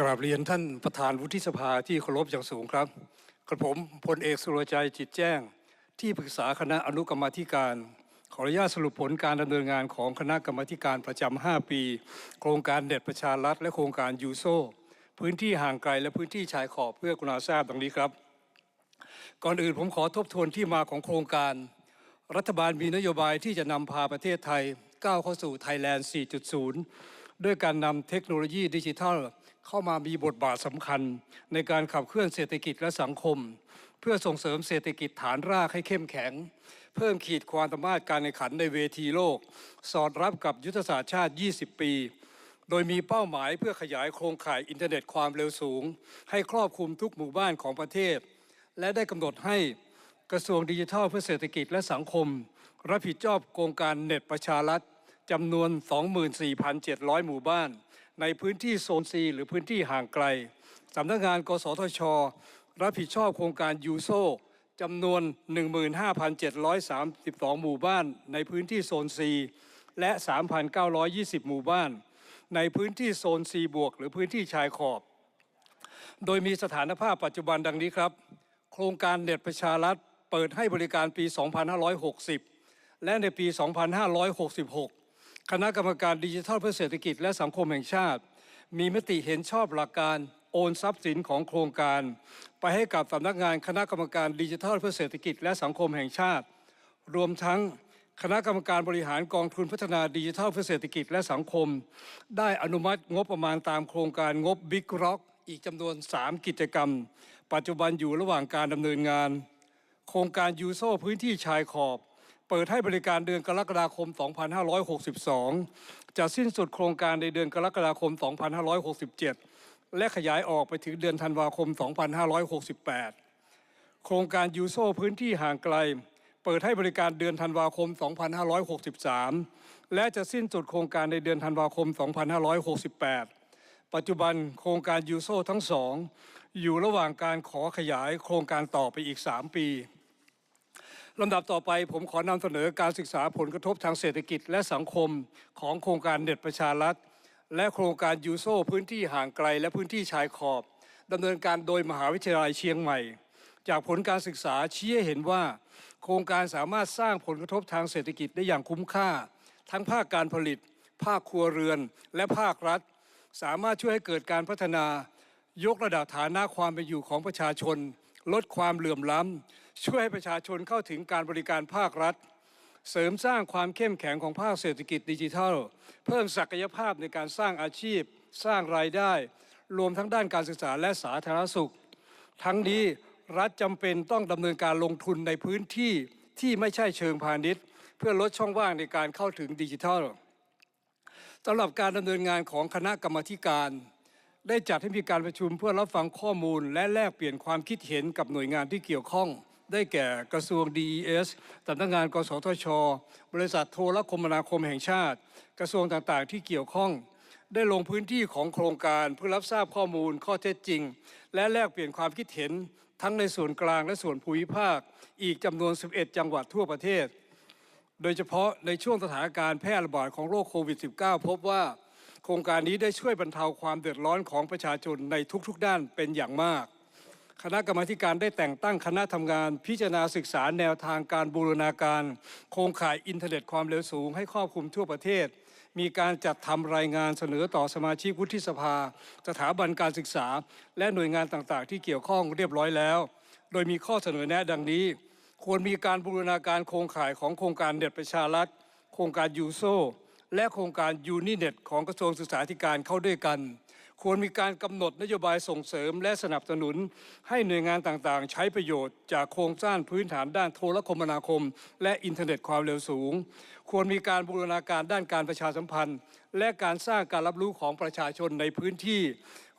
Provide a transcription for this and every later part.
กราบเรียนท่านประธานวุฒิสภาที่เคารพอย่างสูงครับกระผมพลเอกสุรชัยจิตแจ้ง ที่ปรึกษาคณะอนุกรรมธิการ ขออนุญาตสรุปผลการดำเนินงานของคณะกรรมธิการประจำ5ปี โครงการเด็ดประชารัฐและโครงการยูโซพื้นที่ห่างไกลและพื้นที่ชายขอบเพื่อกุณาทราบดังนี้ครับ ก่อนอื่นผมขอทบทวนที่มาของโครงการ รัฐบาลมีนโยบายที่จะนำพาประเทศไทยก้าวเข้าสู่ไทยแลนด์ 4.0 ด้วยการนำเทคโนโลยีดิจิทัล เข้ามามีบทบาทสำคัญ ในการขับเคลื่อนเศรษฐกิจและสังคม เพื่อส่งเสริมเศรษฐกิจฐานรากให้เข้มแข็ง เพิ่มขีดความสามารถการแข่งขันในเวทีโลก สอดรับกับยุทธศาสตร์ชาติ 20 ปี โดยมีเป้าหมายเพื่อขยายโครงข่ายอินเทอร์เน็ตความเร็วสูง ให้ครอบคลุมทุกหมู่บ้านของประเทศ และได้กำหนดให้กระทรวงดิจิทัลเพื่อเศรษฐกิจและสังคม รับผิดชอบโครงการเน็ตประชารัฐ จำนวน 24,700 หมู่บ้าน ในพื้นที่โซนซีหรือพื้นที่ห่างไกลสำนักงาน กสทช รับผิดชอบโครงการยูโซจำนวน 15,732 หมู่บ้าน ในพื้นที่โซนซีและ 3,920 หมู่บ้าน ในพื้นที่โซนซีบวก หรือพื้นที่ชายขอบ โดยมีสถานภาพปัจจุบันดังนี้ครับ โครงการเน็ตประชารัฐเปิดให้บริการปี 2560 และในปี 2566 คณะกรรมการดิจิทัลเพื่อเศรษฐกิจและสังคมแห่งชาติ มีมติเห็นชอบหลักการโอนทรัพย์สินของโครงการ ไปให้กับสำนักงานคณะกรรมการดิจิทัลเพื่อเศรษฐกิจและสังคมแห่งชาติ รวมทั้งคณะกรรมการบริหารกองทุนพัฒนาดิจิทัลเพื่อเศรษฐกิจและสังคม ได้อนุมัติงบประมาณตามโครงการงบ Big Rock อีกจำนวน 3 กิจกรรม ปัจจุบันอยู่ระหว่างการดำเนินงาน โครงการยูโซพื้นที่ชายขอบ เปิดให้บริการเดือนกรกฎาคม 2562 จะสิ้นสุดโครงการในเดือนกรกฎาคม 2567 และขยายออกไปถึงเดือนธันวาคม 2568 โครงการยูโซพื้นที่ห่างไกล เปิดให้บริการเดือนธันวาคม 2563 และจะสิ้นสุดโครงการในเดือนธันวาคม 2568 ปัจจุบันโครงการยูโซทั้งสองอยู่ระหว่างการขอขยายโครงการต่อไปอีก 3 ปี ลำดับต่อไปผมขอนำเสนอการศึกษาผลกระทบทางเศรษฐกิจและสังคมของโครงการเน็ตประชารัฐ และโครงการยูโซพื้นที่ห่างไกลและพื้นที่ชายขอบดำเนินการโดยมหาวิทยาลัยเชียงใหม่ จากผลการศึกษาชี้ให้เห็นว่า โครงการสามารถสร้างผลกระทบทางเศรษฐกิจได้อย่างคุ้มค่า ทั้งภาคการผลิต ภาคครัวเรือน และภาครัฐ สามารถช่วยให้เกิดการพัฒนายกระดับฐานะความเป็นอยู่ของประชาชน ลดความเหลื่อมล้ำ ช่วยให้ประชาชนเข้าถึงการบริการภาครัฐ เสริมสร้างความเข้มแข็งของภาคเศรษฐกิจดิจิทัล เพิ่มศักยภาพในการสร้างอาชีพ สร้างรายได้ รวมทั้งด้านการศึกษาและสาธารณสุข ทั้งนี้รัฐจำเป็นต้องดำเนินการลงทุนในพื้นที่ที่ไม่ใช่เชิงพาณิชย์ เพื่อลดช่องว่างในการเข้าถึงดิจิทัลสำหรับการดำเนินงานของคณะกรรมธิการ ได้จัดให้มีการประชุมเพื่อรับฟังข้อมูล และแลกเปลี่ยนความคิดเห็นกับหน่วยงานที่เกี่ยวข้อง ได้แก่กระทรวง DES สำนักงาน กสทช บริษัทโทรคมนาคมแห่งชาติ กระทรวงต่างๆ ที่เกี่ยวข้อง ได้ลงพื้นที่ของโครงการเพื่อรับทราบข้อมูลข้อเท็จจริง และแลกเปลี่ยนความคิดเห็น ทั้งในส่วนกลางและส่วนภูมิภาค อีกจำนวน 11 จังหวัดทั่วประเทศ โดยเฉพาะในช่วงสถานการณ์แพร่ระบาดของโรคโควิด -19 พบว่า โครงการนี้ได้ช่วยบรรเทาความเดือดร้อนของประชาชนในทุกๆ ด้านเป็นอย่างมาก คณะกรรมาการได้แต่งตั้งคณะทำงาน พิจารณาศึกษาแนวทางการบูรณาการ โครงข่ายอินเทอร์เน็ตความเร็วสูง ให้ครอบคลุมทั่วประเทศ มีการจัดทำรายงานเสนอต่อสมาชิกวุฒิสภา สถาบันการศึกษา และหน่วยงานต่างๆ ที่เกี่ยวข้องเรียบร้อยแล้ว โดยมีข้อเสนอแนะดังนี้ ควรมีการบูรณาการโครงข่ายของโครงการเน็ตประชารัฐโครงการยูโซ และโครงการยูนิเน็ตของกระทรวงศึกษาธิการเข้าด้วยกัน ควรมีการกำหนดนโยบายส่งเสริมและสนับสนุน ให้หน่วยงานต่างๆ ใช้ประโยชน์จากโครงสร้างพื้นฐานด้านโทรคมนาคม และอินเทอร์เน็ตความเร็วสูง ควรมีการบูรณาการด้านการประชาสัมพันธ์ และการสร้างการรับรู้ของประชาชนในพื้นที่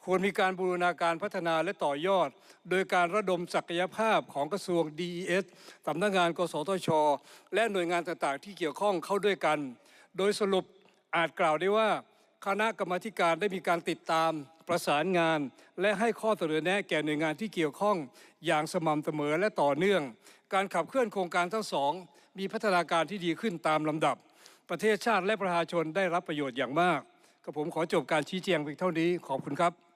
ควรมีการบูรณาการพัฒนาและต่อยอด โดยการระดมศักยภาพของกระทรวง DES สำนักงาน กสทช และหน่วยงานต่างๆ ที่เกี่ยวข้องเข้าด้วยกัน โดยสรุปอาจกล่าวได้ว่าคณะกรรมการได้มีการติดตามประสานงาน และให้ข้อเสนอแนะแก่หน่วยงานที่เกี่ยวข้องอย่างสม่ำเสมอและต่อเนื่อง การขับเคลื่อนโครงการทั้งสอง มีพัฒนาการที่ดีขึ้นตามลำดับ ประเทศชาติและประชาชนได้รับประโยชน์อย่างมากกับผมขอจบการชี้แจงเพียงเท่านี้ขอบคุณครับ